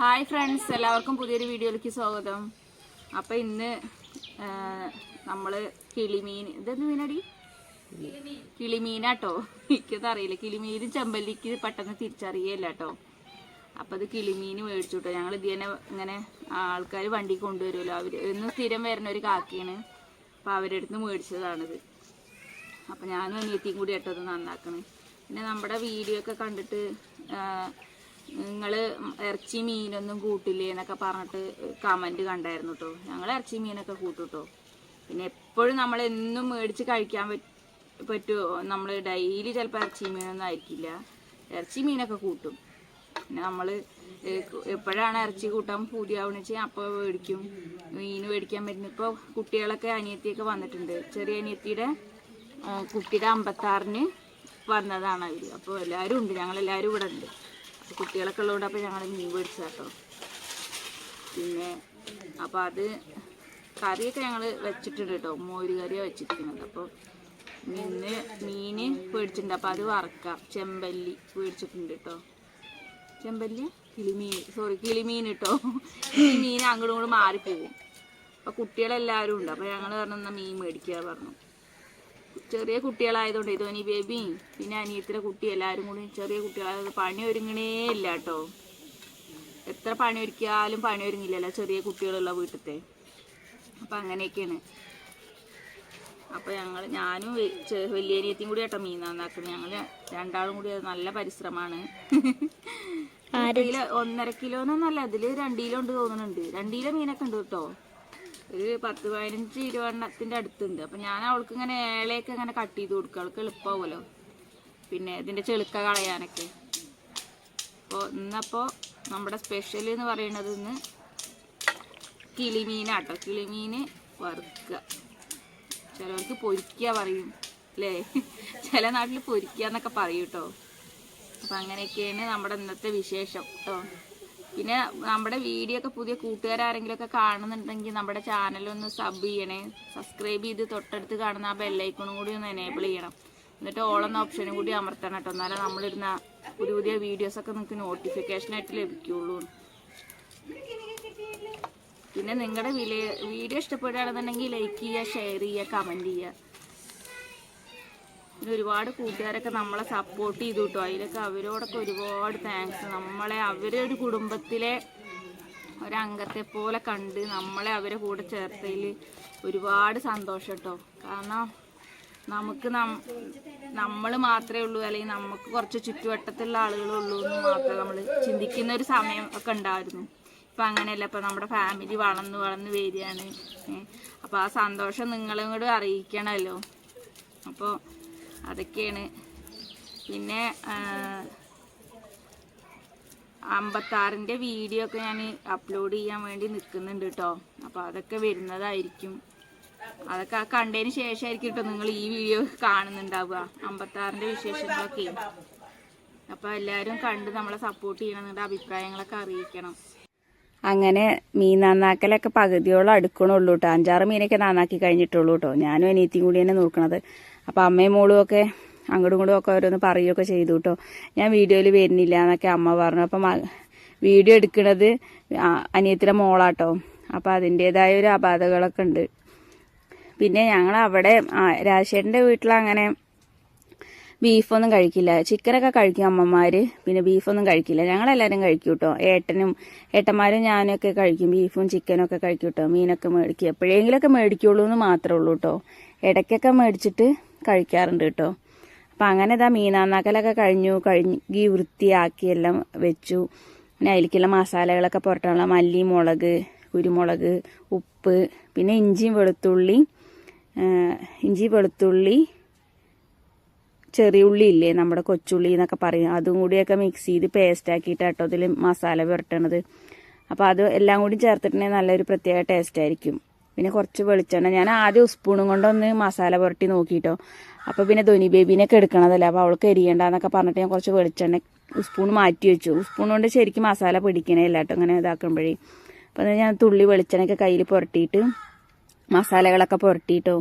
Hi friends എല്ലാവർക്കും പുതിയൊരു വീഡിയോയിലേക്ക് സ്വാഗതം. അപ്പം ഇന്ന് നമ്മൾ കിളിമീൻ ഇതെന്ത് മീനടി? കിളിമീനാട്ടോ. എനിക്കത് അറിയില്ല. കിളിമീനും ചെമ്പല്ലിക്ക് പെട്ടെന്ന് തിരിച്ചറിയല്ല കേട്ടോ അപ്പം അത് കിളിമീൻ മേടിച്ചു കേട്ടോ ഞങ്ങൾ ഇത് തന്നെ ഇങ്ങനെ ആൾക്കാർ വണ്ടി കൊണ്ടുവരുമല്ലോ. അവർ ഇന്ന് സ്ഥിരം വരുന്ന ഒരു കാക്കയാണ്. അപ്പം അവരുടെ അടുത്ത് മേടിച്ചതാണിത്. അപ്പം ഞാനും അനിയത്തിയും കൂടി കേട്ടോ ഇത് നന്നാക്കണേ. പിന്നെ നമ്മുടെ വീഡിയോ ഒക്കെ കണ്ടിട്ട് നിങ്ങൾ ഇറച്ചി മീനൊന്നും കൂട്ടില്ലേ എന്നൊക്കെ പറഞ്ഞിട്ട് കമന്റ് കണ്ടായിരുന്നു കേട്ടോ ഞങ്ങൾ ഇറച്ചി മീനൊക്കെ കൂട്ടും കേട്ടോ പിന്നെ എപ്പോഴും നമ്മൾ എന്നും മേടിച്ച് കഴിക്കാൻ പറ്റ- പറ്റുമോ നമ്മൾ ഡെയിലി ചിലപ്പോൾ ഇറച്ചി മീനൊന്നും ആയിരിക്കില്ല. ഇറച്ചി മീനൊക്കെ കൂട്ടും. പിന്നെ നമ്മൾ എപ്പോഴാണ് ഇറച്ചി കൂട്ടാൻ പൂതിയാവണെന്ന് വെച്ചാൽ അപ്പോൾ മേടിക്കും. മീൻ മേടിക്കാൻ പറ്റുന്ന ഇപ്പോൾ കുട്ടികളൊക്കെ അനിയത്തിയൊക്കെ വന്നിട്ടുണ്ട്. ചെറിയ അനിയത്തിയുടെ കുട്ടിയുടെ അമ്പത്താറിന് വന്നതാണ് അവർ അപ്പോൾ എല്ലാവരും ഉണ്ട്. ഞങ്ങളെല്ലാവരും ഇവിടെ ഉണ്ട്. കുട്ടികളൊക്കെ ഉള്ളതുകൊണ്ട് അപ്പോൾ ഞങ്ങൾ മീൻ മേടിച്ചു കേട്ടോ. പിന്നെ അപ്പോൾ അത് കറിയൊക്കെ ഞങ്ങൾ വെച്ചിട്ടുണ്ട് കേട്ടോ. മോര് കറിയാണ് വെച്ചിരിക്കുന്നത്. അപ്പോൾ മീന് മീന് മേടിച്ചിട്ടുണ്ട്. അപ്പോൾ അത് വറക്കാം. ചെമ്പല്ലി മേടിച്ചിട്ടുണ്ട് കേട്ടോ. ചെമ്പല്ലി? കിളിമീൻ. സോറി കിളിമീൻ കേട്ടോ. ഈ മീൻ അങ്ങോട്ടും ഇങ്ങോട്ടും മാറിപ്പോകും അപ്പോൾ കുട്ടികളെല്ലാവരും ഉണ്ട്. അപ്പോൾ ഞങ്ങൾ പറഞ്ഞു എന്നാൽ മീൻ മേടിക്കുക പറഞ്ഞു. ചെറിയ കുട്ടികളായതുകൊണ്ട് ഇതോനി ബേബി പിന്നെ അനിയത്തിന്റെ കുട്ടി എല്ലാവരും കൂടി ചെറിയ കുട്ടികളായത് പണി ഒരുങ്ങണേ ഇല്ല കേട്ടോ. എത്ര പണി ഒരുക്കിയാലും പണി ഒരുങ്ങില്ലല്ലോ ചെറിയ കുട്ടികളുള്ള വീട്ടിലത്തെ. അപ്പം അങ്ങനെയൊക്കെയാണ്. അപ്പോൾ ഞങ്ങൾ ഞാനും വലിയ അനിയത്തിയും കൂടി കേട്ടോ മീൻ നന്നാക്കുന്നത്. ഞങ്ങൾ രണ്ടാളും കൂടി അത് നല്ല പരിശ്രമമാണ്. കിലോ ഒന്നര കിലോന്നല്ല അതിൽ രണ്ട് കിലോ ഉണ്ട് തോന്നുന്നുണ്ട്. രണ്ട് കിലോ മീനൊക്കെ ഉണ്ട് കേട്ടോ. ഒരു പത്ത് പതിനഞ്ച് ഇരുപതെണ്ണത്തിന്റെ അടുത്തുണ്ട്. അപ്പം ഞാൻ അവൾക്ക് ഇങ്ങനെ ഏളയൊക്കെ ഇങ്ങനെ കട്ട് ചെയ്ത് കൊടുക്കുക അവൾക്ക് എളുപ്പമാവുമല്ലോ പിന്നെ ഇതിന്റെ ചെളുക്ക കളയാനൊക്കെ. അപ്പോൾ ഇന്നപ്പോൾ നമ്മുടെ സ്പെഷ്യൽ എന്ന് പറയുന്നത് ഇന്ന് കിളിമീനാട്ടോ. കിളിമീൻ വറുക്കുക ചിലവർക്ക് പൊരിക്കുക പറയും അല്ലേ ചില നാട്ടിൽ പൊരിക്കുക എന്നൊക്കെ പറയും കേട്ടോ അപ്പം അങ്ങനെയൊക്കെയാണ് നമ്മുടെ ഇന്നത്തെ വിശേഷം കേട്ടോ പിന്നെ നമ്മുടെ വീഡിയോ ഒക്കെ പുതിയ കൂട്ടുകാരാരെങ്കിലും ഒക്കെ കാണുന്നുണ്ടെങ്കിൽ നമ്മുടെ ചാനലൊന്ന് സബ് ചെയ്യണേ. സബ്സ്ക്രൈബ് ചെയ്ത് തൊട്ടടുത്ത് കാണുന്ന ആ ബെല്ലൈക്കണും കൂടി ഒന്ന് എനേബിൾ ചെയ്യണം. എന്നിട്ട് ഓളെന്ന ഓപ്ഷനും കൂടി അമർത്തണം കേട്ടോ. എന്നാലേ നമ്മളിരുന്ന പുതിയ പുതിയ വീഡിയോസൊക്കെ നിങ്ങൾക്ക് നോട്ടിഫിക്കേഷനായിട്ട് ലഭിക്കുള്ളൂ. പിന്നെ നിങ്ങളുടെ വില വീഡിയോ ഇഷ്ടപ്പെടുകയാണെന്നുണ്ടെങ്കിൽ ലൈക്ക് ചെയ്യുക ഷെയർ ചെയ്യുക കമന്റ് ചെയ്യുക. ഒരുപാട് കൂട്ടുകാരൊക്കെ നമ്മളെ സപ്പോർട്ട് ചെയ്തു കേട്ടോ അതിലൊക്കെ അവരോടൊക്കെ ഒരുപാട് താങ്ക്സ് നമ്മളെ അവരെ ഒരു കുടുംബത്തിലെ ഒരംഗത്തെ പോലെ കണ്ട് നമ്മളെ അവരെ കൂടെ ചേർത്തതിൽ ഒരുപാട് സന്തോഷം കേട്ടോ കാരണം നമുക്ക് നമ്മൾ മാത്രമേ ഉള്ളൂ. അല്ലെങ്കിൽ നമുക്ക് കുറച്ച് ചുറ്റുവട്ടത്തുള്ള ആളുകളുള്ളൂ എന്ന് മാത്രം നമ്മൾ ചിന്തിക്കുന്ന ഒരു സമയം ഒക്കെ ഉണ്ടായിരുന്നു. ഇപ്പം അങ്ങനെയല്ല. ഇപ്പം നമ്മുടെ ഫാമിലി വളർന്ന് വളർന്ന് വരികയാണ്. അപ്പോൾ ആ സന്തോഷം നിങ്ങളും കൂടെ അറിയിക്കണമല്ലോ. അപ്പോൾ അതൊക്കെയാണ്. പിന്നെ അമ്പത്താറിന്റെ വീഡിയോ ഒക്കെ ഞാൻ അപ്ലോഡ് ചെയ്യാൻ വേണ്ടി നിൽക്കുന്നുണ്ട് കേട്ടോ അപ്പോൾ അതൊക്കെ വരുന്നതായിരിക്കും. അതൊക്കെ ആ കണ്ടതിന് ശേഷമായിരിക്കും കേട്ടോ നിങ്ങൾ ഈ വീഡിയോ കാണുന്നുണ്ടാവുക. അമ്പത്താറിന്റെ വിശേഷങ്ങളൊക്കെ. അപ്പോൾ എല്ലാവരും കണ്ട് നമ്മളെ സപ്പോർട്ട് ചെയ്യണം നിങ്ങളുടെ അഭിപ്രായങ്ങളൊക്കെ അറിയിക്കണം. അങ്ങനെ മീൻ നന്നാക്കലൊക്കെ പകുതിയോളം അടുക്കണുള്ളൂ കേട്ടോ അഞ്ചാറ് മീനൊക്കെ നന്നാക്കി കഴിഞ്ഞിട്ടുള്ളൂ കേട്ടോ ഞാനും അനിയത്തിയും കൂടി തന്നെ നോക്കണത്. അപ്പോൾ അമ്മയും മോളും ഒക്കെ അങ്ങോട്ടും ഇങ്ങോട്ടും ഒക്കെ ഓരോന്ന് പറയുകയൊക്കെ ചെയ്തു കേട്ടോ ഞാൻ വീഡിയോയിൽ വരുന്നില്ല എന്നൊക്കെ അമ്മ പറഞ്ഞു. അപ്പം വീഡിയോ എടുക്കുന്നത് അനിയത്തിന്റെ മോളാട്ടോ. അപ്പോൾ അതിന്റേതായ ഒരു അപാധകളൊക്കെ ഉണ്ട്. പിന്നെ ഞങ്ങൾ അവിടെ രാജശേഖരന്റെ വീട്ടിൽ അങ്ങനെ ബീഫൊന്നും കഴിക്കില്ല. ചിക്കനൊക്കെ കഴിക്കും അമ്മമാർ പിന്നെ ബീഫൊന്നും കഴിക്കില്ല. ഞങ്ങളെല്ലാവരും കഴിക്കും കേട്ടോ ഏട്ടനും ഏട്ടന്മാരും ഞാനൊക്കെ കഴിക്കും. ബീഫും ചിക്കനും ഒക്കെ കഴിക്കും കേട്ടോ മീനൊക്കെ മേടിക്കും. എപ്പോഴെങ്കിലൊക്കെ മേടിക്കുള്ളൂ എന്ന് മാത്രമേ ഉള്ളൂ കേട്ടോ ഇടയ്ക്കൊക്കെ മേടിച്ചിട്ട് കഴിക്കാറുണ്ട് കേട്ടോ അപ്പം അങ്ങനെ ഇതാ മീനാന്നാക്കലൊക്കെ കഴിഞ്ഞു. കഴുകി വൃത്തിയാക്കി എല്ലാം വെച്ചു. പിന്നെ അതിലേക്കുള്ള മസാലകളൊക്കെ പുരട്ടാനുള്ള മല്ലി മുളക് കുരുമുളക് ഉപ്പ് പിന്നെ ഇഞ്ചിയും വെളുത്തുള്ളി ഇഞ്ചി വെളുത്തുള്ളി ചെറിയ ഉള്ളി ഇല്ലേ നമ്മുടെ കൊച്ചുള്ളി എന്നൊക്കെ പറയും. അതും കൂടിയൊക്കെ മിക്സ് ചെയ്ത് പേസ്റ്റ് ആക്കിയിട്ട് കേട്ടോ ഇതിൽ മസാല പുരട്ടണത്. അപ്പോൾ അത് എല്ലാം കൂടി ചേർത്തിട്ടുണ്ടെങ്കിൽ നല്ലൊരു പ്രത്യേക ടേസ്റ്റ് ആയിരിക്കും. പിന്നെ കുറച്ച് വെളിച്ചെണ്ണ. ഞാൻ ആദ്യം സ്പൂണും കൊണ്ടൊന്ന് മസാല പുരട്ടി നോക്കിയിട്ടോ അപ്പോൾ പിന്നെ ധോനി ബേബീനൊക്കെ എടുക്കണതല്ല. അപ്പോൾ അവൾക്ക് എരിയണ്ടെന്നൊക്കെ പറഞ്ഞിട്ട് ഞാൻ കുറച്ച് വെളിച്ചെണ്ണ സ്പൂൺ മാറ്റി വെച്ചു. സ്പൂൺ കൊണ്ട് ശരിക്കും മസാല പിടിക്കണേ കേട്ടോ ഇങ്ങനെ ഇതാക്കുമ്പോഴേ. അപ്പോൾ ഞാൻ തുള്ളി വെളിച്ചെണ്ണയൊക്കെ കയ്യിൽ പുരട്ടിയിട്ട് മസാലകളൊക്കെ പുരട്ടിയിട്ടോ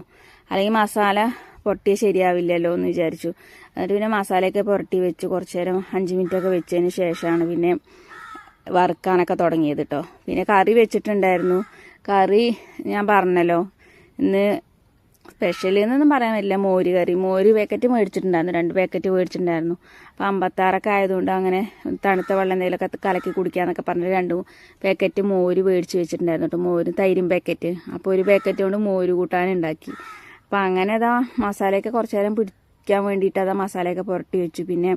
അല്ലെങ്കിൽ മസാല പൊട്ടിയ ശരിയാവില്ലല്ലോ എന്ന് വിചാരിച്ചു. എന്നിട്ട് പിന്നെ മസാലയൊക്കെ പുരട്ടി വെച്ച് കുറച്ച് നേരം അഞ്ച് മിനിറ്റൊക്കെ വെച്ചതിന് ശേഷമാണ് പിന്നെ വറുക്കാനൊക്കെ തുടങ്ങിയത് കേട്ടോ പിന്നെ കറി വെച്ചിട്ടുണ്ടായിരുന്നു. കറി ഞാൻ പറഞ്ഞല്ലോ ഇന്ന് സ്പെഷ്യൽ എന്നൊന്നും പറയാൻ പറ്റില്ല. മോര് കറി. മോര് പാക്കറ്റ് മേടിച്ചിട്ടുണ്ടായിരുന്നു. രണ്ട് പാക്കറ്റ് മേടിച്ചിട്ടുണ്ടായിരുന്നു. അപ്പം അമ്പത്താറൊക്കെ ആയതുകൊണ്ട് അങ്ങനെ തണുത്ത വെള്ളം എന്തെങ്കിലുമൊക്കെ കലക്കി കുടിക്കാന്നൊക്കെ പറഞ്ഞ് രണ്ട് പാക്കറ്റ് മോര് മേടിച്ച് വെച്ചിട്ടുണ്ടായിരുന്നു കേട്ടോ മോര് തൈരും പാക്കറ്റ് അപ്പോൾ ഒരു പാക്കറ്റ് കൊണ്ട് മോര് കൂട്ടാൻ ഉണ്ടാക്കി അപ്പം അങ്ങനെ അതാ മസാലയൊക്കെ കുറച്ച് നേരം പിടിക്കാൻ വേണ്ടിയിട്ട് അതാ മസാലയൊക്കെ പുരട്ടി വെച്ചു. പിന്നെ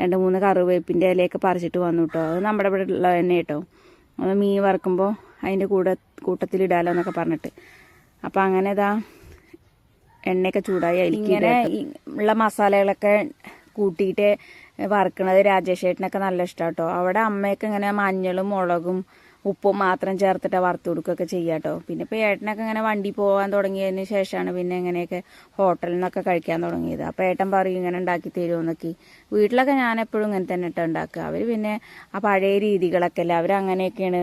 രണ്ട് മൂന്ന് കറിവേപ്പിന്റെ ഇലയൊക്കെ പറിച്ചിട്ട് വന്നു കേട്ടോ അത് നമ്മുടെ ഇവിടെ ഉള്ള തന്നെ കേട്ടോ അത് മീൻ വറുക്കുമ്പോൾ അതിന്റെ കൂടെ കൂട്ടത്തിലിടാലോ എന്നൊക്കെ പറഞ്ഞിട്ട്. അപ്പം അങ്ങനെ ഇതാ എണ്ണയൊക്കെ ചൂടായി ഇങ്ങനെ ഉള്ള മസാലകളൊക്കെ കൂട്ടിയിട്ട് വറുക്കണത് രാജേഷ് ഏട്ടനൊക്കെ നല്ല ഇഷ്ടം കേട്ടോ അവിടെ അമ്മയൊക്കെ ഇങ്ങനെ മഞ്ഞളും മുളകും ഉപ്പും മാത്രം ചേർത്തിട്ട് വറുത്ത് കൊടുക്കുകയൊക്കെ ചെയ്യാം കേട്ടോ പിന്നെ ഇപ്പോൾ ഏട്ടനൊക്കെ ഇങ്ങനെ വണ്ടി പോകാൻ തുടങ്ങിയതിന് ശേഷമാണ് പിന്നെ ഇങ്ങനെയൊക്കെ ഹോട്ടലിൽ നിന്നൊക്കെ കഴിക്കാൻ തുടങ്ങിയത്. അപ്പോൾ ഏട്ടൻ പറയും ഇങ്ങനെ ഉണ്ടാക്കി തരുമെന്നൊക്കെ വീട്ടിലൊക്കെ ഞാൻ എപ്പോഴും ഇങ്ങനെ തന്നെ ഇട്ട് ഉണ്ടാക്കുക. അവർ പിന്നെ ആ പഴയ രീതികളൊക്കെ അല്ലേ അവർ അങ്ങനെയൊക്കെയാണ്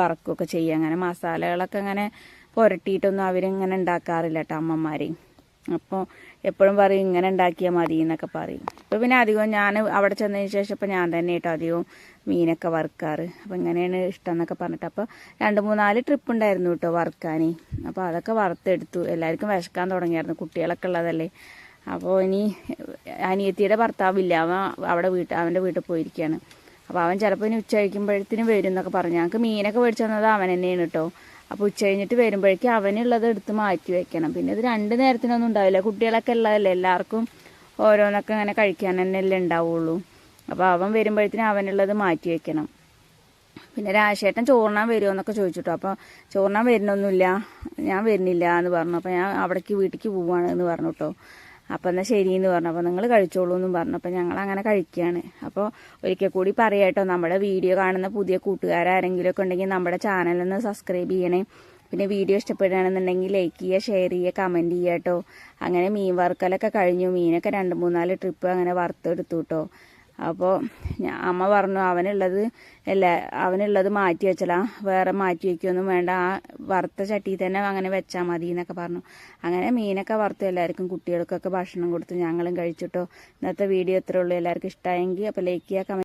വറക്കുകയൊക്കെ ചെയ്യുക. അങ്ങനെ മസാലകളൊക്കെ അങ്ങനെ പുരട്ടിയിട്ടൊന്നും അവരിങ്ങനെ ഉണ്ടാക്കാറില്ല കേട്ടോ അമ്മമാരെയും അപ്പോൾ എപ്പോഴും പറയും ഇങ്ങനെ ഉണ്ടാക്കിയാൽ മതി എന്നൊക്കെ പറയും. ഇപ്പോൾ പിന്നെ അധികവും ഞാൻ അവിടെ ചെന്നതിന് ശേഷം ഇപ്പോൾ ഞാൻ തന്നെ കേട്ടോ അധികവും മീനൊക്കെ വറുക്കാറ്. അപ്പോൾ ഇങ്ങനെയാണ് ഇഷ്ടം എന്നൊക്കെ പറഞ്ഞിട്ട്. അപ്പോൾ രണ്ട് മൂന്നാൽ ട്രിപ്പ് ഉണ്ടായിരുന്നു കേട്ടോ വറുക്കാൻ അപ്പോൾ അതൊക്കെ വറുത്തെടുത്തു. എല്ലാവർക്കും വിശക്കാൻ തുടങ്ങിയായിരുന്നു. കുട്ടികളൊക്കെ ഉള്ളതല്ലേ. അപ്പോൾ ഇനി അനിയത്തിയുടെ ഭർത്താവില്ല. അവൻ അവിടെ വീട്ടിൽ അവന്റെ വീട്ടിൽ പോയിരിക്കുകയാണ്. അപ്പോൾ അവൻ ചിലപ്പോൾ ഇനി ഉച്ച കഴിക്കുമ്പോഴത്തേനും വരും എന്നൊക്കെ പറഞ്ഞു. ഞങ്ങൾക്ക് മീനൊക്കെ മേടിച്ചു തന്നത് അവൻ തന്നെയാണ് കേട്ടോ അപ്പോൾ ഉച്ച കഴിഞ്ഞിട്ട് വരുമ്പോഴേക്കും അവനുള്ളത് എടുത്ത് മാറ്റി വെക്കണം. പിന്നെ ഇത് രണ്ട് നേരത്തിനൊന്നും ഉണ്ടാവില്ല. കുട്ടികളൊക്കെ ഉള്ളതല്ലേ. എല്ലാവർക്കും ഓരോന്നൊക്കെ ഇങ്ങനെ കഴിക്കാൻ തന്നെയല്ലേ ഉണ്ടാവുള്ളൂ. അപ്പോൾ അവൻ വരുമ്പോഴത്തേനും അവനുള്ളത് മാറ്റി വെക്കണം. പിന്നെ രാശേട്ടൻ ചോറിനാൻ വരുമോ എന്നൊക്കെ ചോദിച്ചിട്ടോ അപ്പോൾ ചോറിനാൻ വരുന്നൊന്നുമില്ല. ഞാൻ വരുന്നില്ല എന്ന് പറഞ്ഞു. അപ്പോൾ ഞാൻ അവിടേക്ക് വീട്ടിലേക്ക് പോവാണ് എന്ന് പറഞ്ഞു കേട്ടോ അപ്പോൾ എന്നാൽ ശരിയെന്ന് പറഞ്ഞു. അപ്പോൾ നിങ്ങൾ കഴിച്ചോളൂ എന്നും പറഞ്ഞു. അപ്പോൾ ഞങ്ങൾ അങ്ങനെ കഴിക്കുകയാണ് അപ്പോൾ ഒരിക്കൽ കൂടി പറയാട്ടോ നമ്മുടെ വീഡിയോ കാണുന്ന പുതിയ കൂട്ടുകാരാരെങ്കിലുമൊക്കെ ഉണ്ടെങ്കിൽ നമ്മുടെ ചാനലൊന്ന് സബ്സ്ക്രൈബ് ചെയ്യണേ. പിന്നെ വീഡിയോ ഇഷ്ടപ്പെടുകയാണെന്നുണ്ടെങ്കിൽ ലൈക്ക് ചെയ്യുക ഷെയർ ചെയ്യുക കമന്റ് ചെയ്യുക കേട്ടോ. അങ്ങനെ മീൻ വറുക്കലൊക്കെ കഴിഞ്ഞു. മീനൊക്കെ രണ്ട് മൂന്നാൽ ട്രിപ്പ് അങ്ങനെ വറുത്തെടുത്തു കേട്ടോ. അപ്പോൾ അമ്മ പറഞ്ഞു അവനുള്ളത് അല്ല അവനുള്ളത് മാറ്റി വെച്ചലാ. വേറെ മാറ്റി വയ്ക്കുകയൊന്നും വേണ്ട. ആ വറുത്ത ചട്ടിയിൽ തന്നെ അങ്ങനെ വെച്ചാൽ മതി എന്നൊക്കെ പറഞ്ഞു. അങ്ങനെ മീനൊക്കെ വറുത്തു എല്ലാവർക്കും കുട്ടികൾക്കൊക്കെ ഭക്ഷണം കൊടുത്തു ഞങ്ങളും കഴിച്ചിട്ടോ. ഇന്നത്തെ വീഡിയോ ഇത്രേ ഉള്ളൂ. എല്ലാവർക്കും ഇഷ്ടമായെങ്കിൽ അപ്പോൾ ലൈക്ക് കമന്റ്